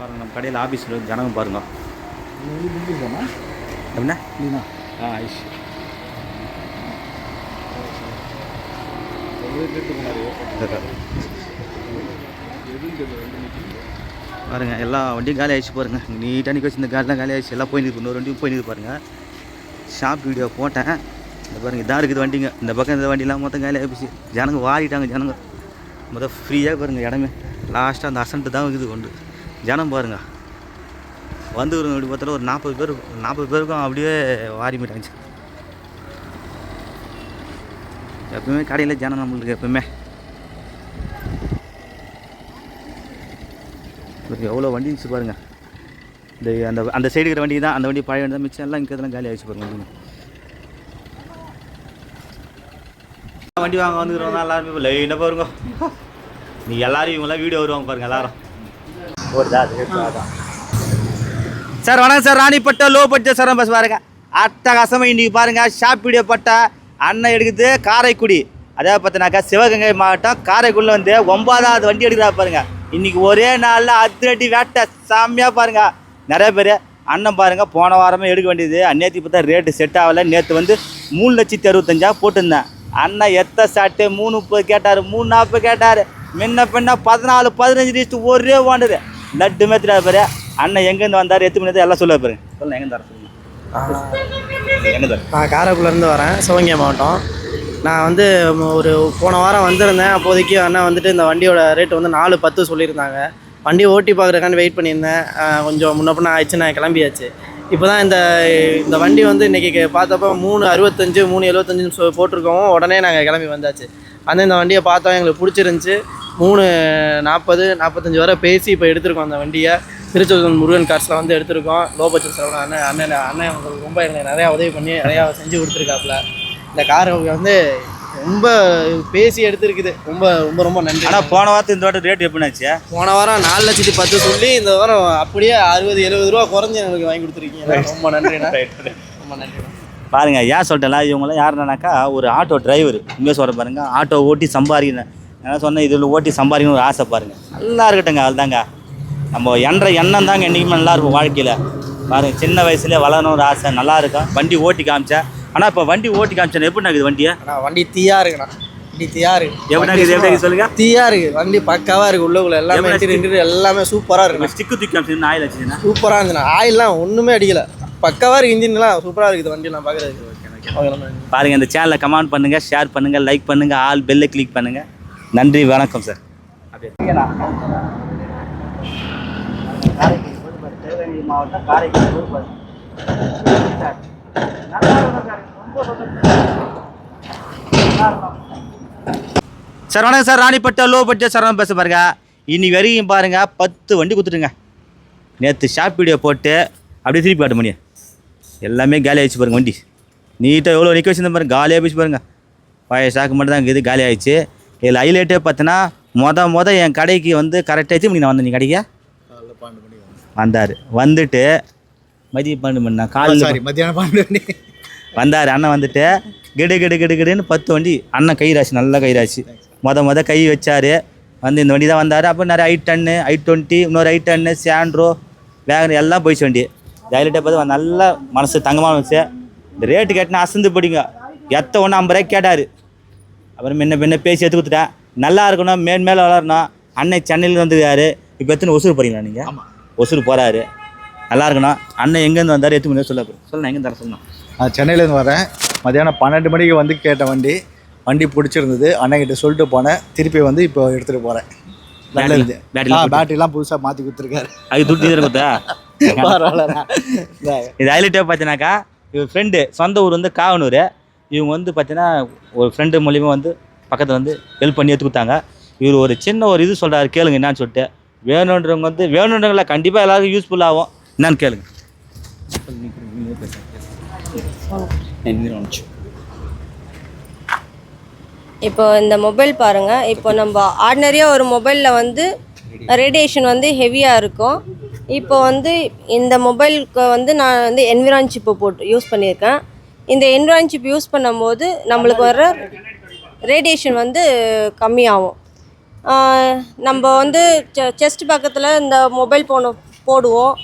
பாருங்க நம்ம கடையில் ஆஃபீஸில் ஜனங்க பாருங்க. என்ன? ஆ ஐஸ் பாருங்க எல்லா வண்டியும் காலி ஆயிடுச்சு பாருங்க. நீட்டாக நிற்க வச்சு இந்த காலிலாம் காலி ஆயிடுச்சு. எல்லாம் போயிருக்கு இன்னொரு வண்டியும் போயிருக்கு பாருங்க. ஷாப் வீடியோ போட்டேன். இந்த பாருங்க இதான் இருக்குது வண்டிங்க. இந்த பக்கம் இந்த வண்டிலாம் மொத்தம் காலி ஆகிடுச்சு ஜனங்க வாரிட்டாங்க ஜனங்க. மொத்தம் ஃப்ரீயாக பாருங்க இடமே. லாஸ்ட்டாக அந்த அசன்ட்டு தான் இருக்குது கொண்டு ஜனம் பாருங்க. வந்து ஒரு இப்படி பார்த்தாலும் ஒரு நாற்பது பேர் நாற்பது பேருக்கும் அப்படியே வாரி போயிட்டாங்க எப்பவுமே கடையில் ஜனம் நம்மளுக்கு எப்பவுமே. எவ்வளோ வண்டி இருந்துச்சு பாருங்க. இந்த அந்த அந்த சைடு இருக்கிற வண்டி தான் அந்த வண்டி பழைய வண்டி தான் மிச்சம் எல்லாம் இங்கே இதெல்லாம் காலி ஆகிடுச்சு பாருங்க வண்டி வாங்க வந்துக்கிறவங்க எல்லாருமே இப்போ லைனாக பாருங்க. நீ எல்லாரும் இவங்களாம் வீடியோ வருவாங்க பாருங்க எல்லாரும். ஓடுதா அது அதான் சார் வணக்கம் sir. Ranipet low budget sir bus பாருங்க. அட்டகாசமாக இன்றைக்கி பாருங்க. ஷாப் வீடியோ பட்டா அண்ணன் எடுக்குது காரைக்குடி. அதே பார்த்தினாக்கா சிவகங்கை மாவட்டம் காரைக்குடியில் வந்து ஒன்பதாவது வண்டி எடுக்கிறா பாருங்க. இன்னைக்கு ஒரே நாளில் அதிரடி வேட்டை. செம்மையாக பாருங்க. நிறைய பேர் அண்ணன் பாருங்க போன வாரமே எடுக்க வேண்டியது. நேற்று பார்த்தா ரேட்டு செட் ஆகலை. நேற்று வந்து மூணு லட்சத்தி அறுபத்தஞ்சா போட்டிருந்தேன். அண்ணன் எத்த சாட்டு மூணு முப்பது கேட்டார். மூணு நாற்பது கேட்டார். முன்ன பின்ன பதினாலு பதினஞ்சு லிஸ்ட்டு ஒரே வாண்டுது லட்டு மேத்துறாரு பாரு. அண்ணன் எங்கேருந்து வந்தார்? எத்து மணி எல்லாம் சொல்ல பாரு. சொல்லுங்க எங்கேருந்து வர சொல்லுங்க. எங்கே தர நான் காரைக்குடிலேருந்து வரேன் சிவகங்கை மாவட்டம். நான் வந்து ஒரு போன வாரம் வந்திருந்தேன். அப்போதைக்கு அண்ணா வந்துட்டு இந்த வண்டியோட ரேட் வந்து நாலு பத்து சொல்லியிருந்தாங்க. வண்டி ஓட்டி பார்க்குறக்காண்டி வெயிட் பண்ணியிருந்தேன். கொஞ்சம் முன்ன பின்ன ஆயிடுச்சு நான் கிளம்பியாச்சு. இப்போ தான் இந்த இந்த வண்டி வந்து இன்றைக்கி பார்த்தப்போ மூணு அறுபத்தஞ்சு மூணு எழுபத்தஞ்சுன்னு சொ போட்டிருக்கோம் உடனே நாங்கள் கிளம்பி வந்தாச்சு. வந்து இந்த வண்டியை பார்த்தோம் எங்களுக்கு பிடிச்சிருந்துச்சி. மூணு நாற்பது நாற்பத்தஞ்சு வரை பேசி இப்போ எடுத்திருக்கோம் அந்த வண்டியை. திருச்செந்தூர் முருகன் கார்ஸில் வந்து எடுத்திருக்கோம். லோ பட்ஜெட் செலவு அண்ணன் அண்ணன் அண்ணன் உங்களுக்கு ரொம்ப எனக்கு நிறையா உதவி பண்ணி நிறையா செஞ்சு கொடுத்துருக்காப்புல. இந்த காரை வந்து ரொம்ப பேசி எடுத்திருக்குது. ரொம்ப ரொம்ப ரொம்ப நன்றி. ஆனால் போன வாரத்துக்கு இந்த வாட்டி ரேட் எப்படின்னாச்சு? போன வாரம் நாலு லட்சத்தி பத்து சொல்லி இந்த வாரம் அப்படியே அறுபது எழுபது ரூபா குறைஞ்சி எனக்கு வாங்கி கொடுத்துருக்கீங்க. ரொம்ப நன்றிண்ணா. ரொம்ப நன்றிண்ணா. பாருங்க ஏன் சொல்லிட்டேன் இவங்களாம் யாருன்னாக்கா ஒரு ஆட்டோ டிரைவர் உண்மையாக சொல்கிற பாருங்க ஆட்டோ ஓட்டி சம்பாதிக்கணும் நான் சொன்னேன் இதில் ஓட்டி சம்பாதிக்கணும் ஒரு ஆசை பாருங்க. நல்லா இருக்கட்டுங்க அதுதாங்க நம்ம என்ற எண்ணம் தாங்க என்றைக்குமே நல்லா இருக்கும் வாழ்க்கையில். பாருங்க சின்ன வயசுலேயே வளரணும் ஒரு ஆசை நல்லா இருக்கும். வண்டி ஓட்டி காமிச்சேன் ஆனால் இப்போ வண்டி ஓட்டி காமிச்சேன் எப்படி இருக்குது வண்டியை? அண்ணா வண்டி தீயா இருக்குண்ணா. வண்டி தீயா இருக்கு. எப்படி இருக்குது எப்படி இருக்குது சொல்லுங்க. தீயா இருக்கு. வண்டி பக்காவா இருக்கு உள்ளுக்குள்ள. எல்லாமே interior எல்லாமே சூப்பரா இருக்கு ஸ்டிக்கு தூக்கி காமிச்சு ஆயில் வச்சுன்னா சூப்பரா இருந்துண்ணா. ஆயில்லாம் ஒண்ணுமே அடிக்கல. பக்காவா இருக்கு இன்ஜின்லாம். சூப்பரா இருக்குது வண்டி நான் பாக்குறதுக்கு ஓகே பாருங்க இந்த சேனலை கமெண்ட் பண்ணுங்க ஷேர் பண்ணுங்க லைக் பண்ணுங்க ஆல் பெல்லை கிளிக் பண்ணுங்க. நன்றி வணக்கம் சார். மாவட்டம் காரைக்குடி சார் வணக்கம் sir. Ranipet low budget sir பேச பாருங்க. இன்னைக்கு வரைக்கும் பாருங்க பத்து வண்டி கொடுத்துட்டுங்க நேற்று ஷாப் வீடியோ போட்டு அப்படியே திருப்பி காட்ட முடியும் எல்லாமே காலி ஆயிடுச்சு பாருங்க வண்டி. நீட்டாக எவ்வளோ நிற்க வச்சுருந்தேன் பாருங்க. காலியாக போயிடுச்சு பாருங்க. பழைய ஸ்டாக் மட்டும் தான் இருக்குது காலி ஆயிடுச்சு. இதில் ஹைலைட்டே பார்த்தீங்கன்னா மொத மொத என் கடைக்கு வந்து கரெக்டாக எத்தனை மணிக்கு நான் வந்தேன் நீ கடைக்கு? வந்தார். வந்துட்டு மதியம் பன்னெண்டு மணி நான் காலையில் சாரி மத்தியானம் பன்னெண்டு மணி. வந்தார் அண்ணன் வந்துட்டு கெடு கெடு கெடு கெடுன்னு பத்து வண்டி அண்ணன் கை ராசி நல்லா கை ராசி மொத மொத கை வச்சார். வந்து இந்த வண்டி தான் வந்தார். அப்போ நிறைய ஐ டன்னு ஐ டுவெண்ட்டி இன்னொரு ஐ டன்னு சாண்ட்ரோ வேகன் எல்லாம் போயிடுச்சு வண்டி. டைலட்டே பார்த்து நல்ல மனசு தங்கமான மனசு இந்த ரேட்டு கேட்டினா அசந்து போடிங்க எத்த ஒன்று ஐம்பது ரூபாய்க்கு கேட்டார். அப்புறம் முன்ன பின்ன பேசி எடுத்து கொடுத்துட்டேன். நல்லா இருக்கணும் மேல் மேலே வளரணும். அண்ணன் சென்னையில் வந்துருக்காரு. இப்போ எத்தனை ஒசூர் போகிறீங்களா நீங்கள் ஆமாம் ஒசூர் போகிறாரு நல்லா இருக்கணும். அண்ணன் எங்கேருந்து வந்தார்? எத்து மணி சொல்ல சொல்ல எங்கே தர சொல்லணும்? நான் சென்னையிலேருந்து வரேன். மத்தியானம் பன்னெண்டு மணிக்கு வந்து கேட்ட வண்டி வண்டி பிடிச்சிருந்தது. அண்ணன்கிட்ட சொல்லிட்டு போனேன். திருப்பி வந்து இப்போ எடுத்துகிட்டு போகிறேன் நல்லது பேட்டரிலாம் புதுசாக மாற்றி கொடுத்துருக்காரு. அது துட்டு கொடுத்தா? இந்தாங்க. இது ஹைலைட்டே பார்த்தீங்கன்னாக்கா இவர் ஃப்ரெண்டு சொந்த ஊர் வந்து காவனூர். இவங்க வந்து பார்த்தீங்கன்னா ஒரு ஃப்ரெண்டு மூலியமாக வந்து பக்கத்தில் வந்து ஹெல்ப் பண்ணி எடுத்து கொடுத்தாங்க. இவர் ஒரு சின்ன ஒரு இது சொல்கிறாரு கேளுங்க என்னான்னு சொல்லிட்டு. வேணுன்றவங்க வந்து வேணுன்றவங்கள கண்டிப்பாக எல்லாருக்கும் யூஸ்ஃபுல் ஆகும். என்னன்னு கேளுங்க. இப்போ இந்த மொபைல் பாருங்கள் இப்போ நம்ம ஆர்டினரியாக ஒரு மொபைலில் வந்து ரேடியேஷன் வந்து ஹெவியாக இருக்கும். இப்போ வந்து இந்த மொபைலுக்கு வந்து நான் வந்து என்விரான் சிப்பை போட்டு யூஸ் பண்ணியிருக்கேன். இந்த என்ரான் சிப் யூஸ் பண்ணும்போது நம்மளுக்கு வர ரேடியேஷன் வந்து கம்மியாகும். நம்ம வந்து செஸ்ட் பக்கத்தில் இந்த மொபைல் ஃபோனை போடுவோம்.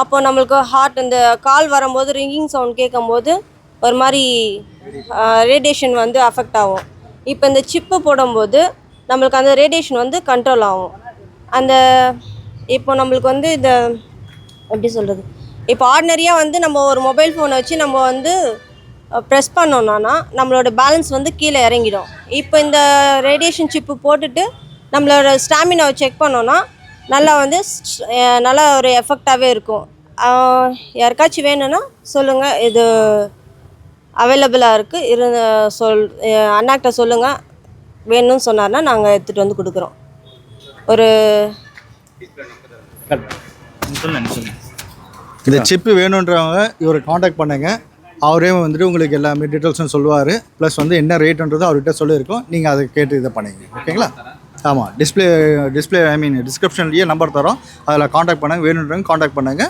அப்போ நம்மளுக்கு ஹார்ட் இந்த கால் வரும்போது ரிங்கிங் சவுண்ட் கேட்கும்போது ஒரு மாதிரி ரேடியேஷன் வந்து அஃபெக்ட் ஆகும். இப்போ இந்த சிப்பு போடும்போது நம்மளுக்கு அந்த ரேடியேஷன் வந்து கண்ட்ரோல் ஆகும். அந்த இப்போ நம்மளுக்கு வந்து இந்த எப்படி சொல்கிறது இப்போ ஆர்டினரியாக வந்து நம்ம ஒரு மொபைல் ஃபோனை வச்சு நம்ம வந்து ப்ரெஸ் பண்ணோன்னா நம்மளோட பேலன்ஸ் வந்து கீழே இறங்கிடும். இப்போ இந்த ரேடியேஷன் சிப்பு போட்டுட்டு நம்மளோட ஸ்டாமினாவை செக் பண்ணோன்னா நல்லா வந்து நல்லா ஒரு எஃபெக்டாகவே இருக்கும். யாருக்காச்சும் வேணும்னா சொல்லுங்கள் இது அவைலபிளாக இருக்குது இரு சொல் அண்ணாக்கிட்ட சொல்லுங்கள் வேணும்னு சொன்னார்னா நாங்கள் எடுத்துகிட்டு வந்து கொடுக்குறோம். ஒரு இந்த சிப்பு வேணுன்றவங்க இவரை காண்டாக்ட் பண்ணுங்கள் அவரே வந்துட்டு உங்களுக்கு எல்லாமே டீட்டெயில்ஸும் சொல்லுவார். ப்ளஸ் வந்து என்ன ரேட்டுன்றதும் அவர்கிட்ட சொல்லியிருக்கோம். நீங்கள் அதை கேட்டு இதை பண்ணிங்க. ஓகேங்களா? ஆமாம் டிஸ்ப்ளே டிஸ்ப்ளே ஐ மீன் டிஸ்கிரிப்ஷன்லேயே நம்பர் தரோம். அதில் காண்டாக்ட் பண்ணுங்க. வேணுன்றவங்க காண்டாக்ட் பண்ணுங்க.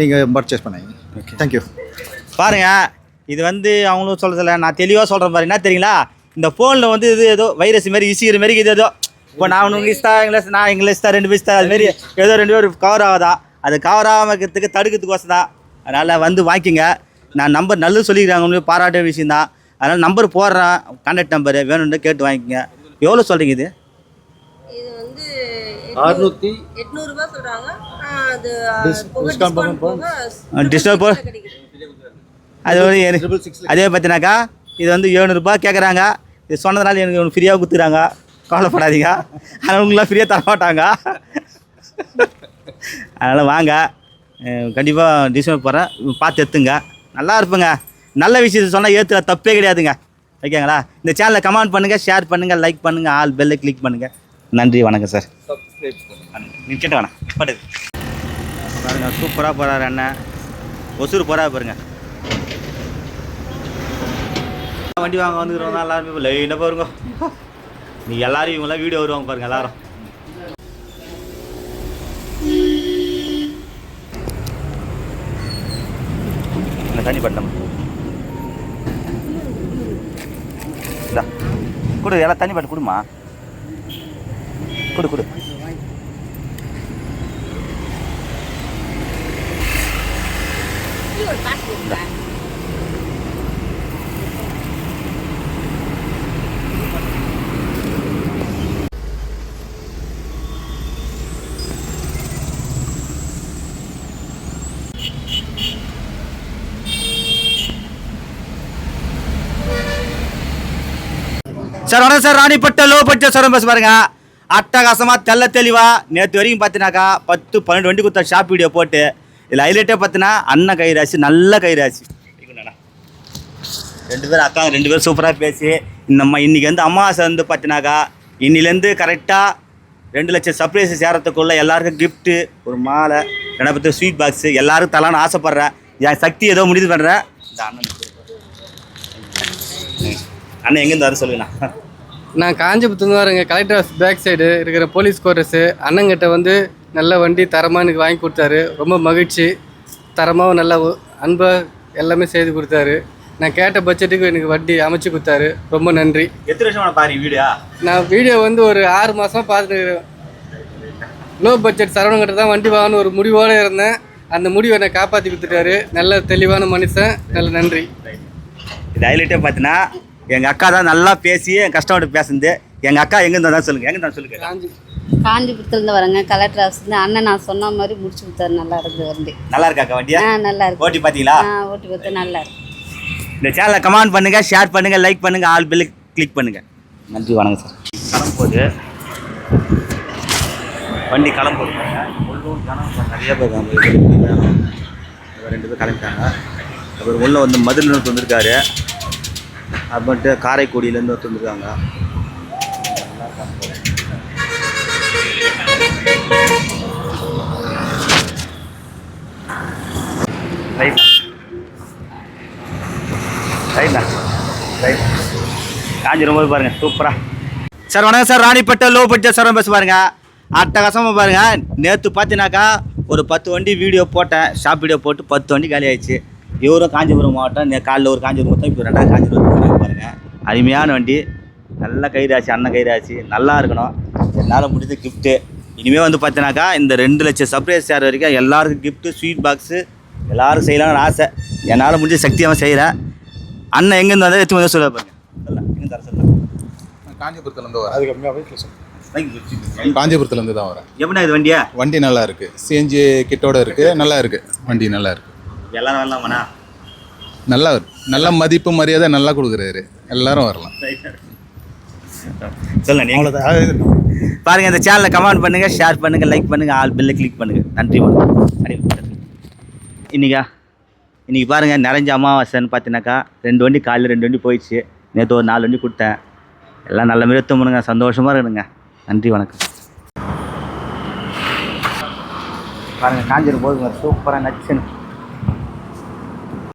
நீங்கள் பர்ச்சேஸ் பண்ணுங்க. ஓகே தேங்க்யூ பாருங்க இது வந்து அவங்களும் சொல்கிறதில்ல நான் தெளிவாக சொல்கிறேன் பாருங்க என்ன தெரியுங்களா? இந்த ஃபோனில் வந்து இது ஏதோ வைரஸ் மாதிரி இசிக்கிற மாதிரி இது ஏதோ. இப்போ நான் உனக்கு இஸ்தா இங்கிலீஷ் நான் இங்கிலீஷ் தான் ரெண்டு பேர் அது மாதிரி ஏதோ ரெண்டு பேர் கவர் ஆகுதா? அது கவர் ஆகாம இருக்கிறதுக்கு தடுக்கிறதுக்கோசம் தான். அதனால் வந்து வாங்கிக்கோங்க. நான் நம்பர் நல்லது சொல்லிக்கிறாங்க பாராட்ட விஷயம் தான் அதனால் நம்பர் போடுறேன். கான்டாக்ட் நம்பரு வேணும்னு கேட்டு வாங்கிக்கோங்க. எவ்வளோ சொல்கிறீங்க இது? இது வந்து அறுநூற்றி எட்நூறுபா சொல்கிறாங்க அது டிஸ்டர்ப் போ அது வந்து அதே பார்த்தினாக்கா இது வந்து எழுநூறுபா கேட்குறாங்க இது சொன்னதுனால எனக்கு ஒன்று ஃப்ரீயாக கொடுத்துறாங்க கவலைப்படாதீங்க. ஆனால் உங்களாம் ஃப்ரீயாக தர மாட்டாங்க அதனால் வாங்க. கண்டிப்பாக டிஸ்கவுண்ட் போகிறேன் பார்த்து எடுத்துங்க. நல்லா இருப்புங்க. நல்ல விஷயத்தை சொன்னால் ஏற்றுல தப்பே கிடையாதுங்க. ஓகேங்களா? இந்த சேனலை கமெண்ட் பண்ணுங்கள் ஷேர் பண்ணுங்கள் லைக் பண்ணுங்கள் ஆல் பெல்லை கிளிக் பண்ணுங்கள் நன்றி வணக்கம் சார் நீ கேட்ட வேணாம் படுது பாருங்க சூப்பராக போகிறாரு அண்ணன் ஒசூர் போகிறா பாருங்க. வண்டி வாங்க வந்துக்கிறோம் எல்லாருமே லைனாக பாருங்க. நீ எல்லாரும் இவங்களாம் வீடியோ வருவாங்க பாருங்க எல்லாரும் இந்த தண்ணி பட்டம் இந்தா கொடு எல்லாம் தண்ணி பாட்டு கொடுமா. கொடு கொடு. சார் வணக்கம் sir. Ranipet low budget sir bus பாருங்க. அட்டகாசமாக தெல்ல தெளிவா நேற்று வரைக்கும் பார்த்தினாக்கா பத்து பன்னெண்டு வண்டி கொடுத்த ஷாப் வீடியோ போட்டு இதில் ஹைலைட்டே பார்த்தினா அண்ணன் கைராசி நல்ல கைராசி. ரெண்டு பேரும் அக்கா ரெண்டு பேரும் சூப்பராக பேசி இந்த அம்மா இன்றைக்கி வந்து அமாவாசை வந்து பார்த்தினாக்கா இன்னிலேருந்து கரெக்டாக ரெண்டு லட்சம் சர்ப்ரைஸ் சேரத்துக்குள்ளே எல்லாருக்கும் கிஃப்ட்டு ஒரு மாலை ரெண்டை ஸ்வீட் பாக்ஸு எல்லாருக்கும் தலான்னு ஆசைப்பட்றேன். என் சக்தி ஏதோ முடிவு பண்ணுறேன் இந்த அண்ணனுக்கு. அண்ணன் எங்கேருந்து வர சொல்லுங்கண்ணா. நான் காஞ்சிபுரத்துலேருந்து வரேங்க கலெக்டர் ஆஃபீஸ் பேக் சைடு இருக்கிற போலீஸ் குவார்ட்டர்ஸு அண்ணங்கிட்ட வந்து நல்ல வண்டி தரமாக எனக்கு வாங்கி கொடுத்தாரு. ரொம்ப மகிழ்ச்சி. தரமாக நல்ல அன்பாக எல்லாமே செய்து கொடுத்தாரு. நான் கேட்ட பட்ஜெட்டுக்கு எனக்கு வண்டி அமைச்சு கொடுத்தாரு. ரொம்ப நன்றி. எத்தனை வருஷம் பாருங்க வீடியோ நான் வீடியோ வந்து ஒரு ஆறு மாதம் பார்த்துட்டு லோ பட்ஜெட் சரவணங்கிட்ட தான் வண்டி வாங்கணும் ஒரு முடிவோடு இருந்தேன். அந்த முடிவை என்னை காப்பாற்றி கொடுத்துட்டாரு. நல்ல தெளிவான மனுஷன். நல்ல நன்றி. இது ஹைலைட்டே பார்த்தீங்கன்னா எங்கள் அக்கா தான் நல்லா பேசி என் கஸ்டமர்கிட்ட பேசுனது. எங்கள் அக்கா எங்கேருந்து தான் சொல்லுங்கள் எங்கே தான் சொல்லுங்க. காஞ்சி காஞ்சிபுரத்துலேருந்து வரேங்க. கலெக்டர் ஆஃபீஸ்லேருந்து அண்ணன் நான் சொன்ன மாதிரி முடிச்சு கொடுத்தாரு. நல்லா இருக்குது வண்டி. நல்லா இருக்கா அக்கா வண்டியா? ஆ நல்லா இருக்கு. ஓட்டி பார்த்தீங்களா? ஆ ஓட்டி பார்த்து நல்லா இருக்கு. இந்த சேனலை கமெண்ட் பண்ணுங்கள் ஷேர் பண்ணுங்கள் லைக் பண்ணுங்கள் ஆல் பில்லு கிளிக் பண்ணுங்கள் நன்றி வணக்கம் சார் கிளம்போது வண்டி கிளம்போது உள்ளூர் ஜனம் நிறைய பேர் ரெண்டு பேர் கிளம்பிட்டாங்க அப்புறம் உள்ள வந்து மதுரிலிருந்து வந்திருக்காரு. அப்புறமேட்டு காரைக்குடியிலேருந்து வந்திருக்காங்க. ரைட் ரைட்ண்ணா ரைட் காஞ்சி ரொம்ப பாருங்க. சூப்பரா சார் வணக்கம் sir. Ranipet low budget sir bus பாருங்க. அட்டகாசமாக பாருங்க. நேற்று பார்த்தினாக்கா ஒரு பத்து வண்டி வீடியோ போட்டேன். ஷாப் வீடியோ போட்டு பத்து வண்டி காலி ஆயிடுச்சு இவரும் காஞ்சிபுரம் மாவட்டம் நே காலைல ஒரு காஞ்சிபுரம் மொத்தம் இப்போ ரெண்டாவது காஞ்சிபுரம் பாருங்க. அருமையான வண்டி. நல்ல கைராசி அண்ணன் கைராசி. நல்லா இருக்கணும். என்னால் முடிஞ்ச கிஃப்ட்டு இனிமேல் வந்து பார்த்தீங்கன்னாக்கா இந்த ரெண்டு லட்சம் சர்ப்ரைஸ் சேர் வரைக்கும் எல்லாருக்கும் கிஃப்ட்டு ஸ்வீட் பாக்ஸு எல்லாரும் செய்யலாம்னு ஆசை. என்னால் முடிஞ்ச சக்தியாக செய்கிறேன் அண்ணன் எங்கேருந்து வந்தால் எடுத்து வந்து சொல்ல பாருங்க. சொல்லலாம் எங்கே தர சொல்லலாம் காஞ்சிபுரத்துலேருந்து வரேன். கம்மியாக சொல்லுங்கள் காஞ்சிபுரத்துலேருந்து தான் வரேன். எப்படிண்ணா இது வண்டியா? வண்டி நல்லா இருக்கு. சிஎன்ஜி கிட்டோட இருக்கு. நல்லா இருக்கு. வண்டி நல்லா இருக்கு. எல்லாரும் வரலாமாண்ணா? நல்லா இருக்கு நல்ல மதிப்பு மரியாதை நல்லா கொடுக்குறாரு. எல்லாரும் வரலாம். சொல்லுங்க அவ்வளோதான் அது பாருங்க இந்த சேனலை கமெண்ட் பண்ணுங்க ஷேர் பண்ணுங்க லைக் பண்ணுங்க ஆல் பெல்ல கிளிக் பண்ணுங்க. நன்றி வணக்கம். அடி- இன்னைக்கா இன்னைக்கு பாருங்க நிறைஞ்ச அமாவாசைன்னு பார்த்தீங்கன்னாக்கா ரெண்டு வண்டி காலையில் ரெண்டு வண்டி போயிடுச்சு. நேற்று ஒரு நாலு வண்டி கொடுத்தேன். எல்லாம் நல்ல மாதிரி எடுத்து பண்ணுங்க சந்தோஷமா இருக்கணுங்க நன்றி வணக்கம். பாருங்க காஞ்சிரும் போதுங்க சூப்பராக நச்சுன்னு.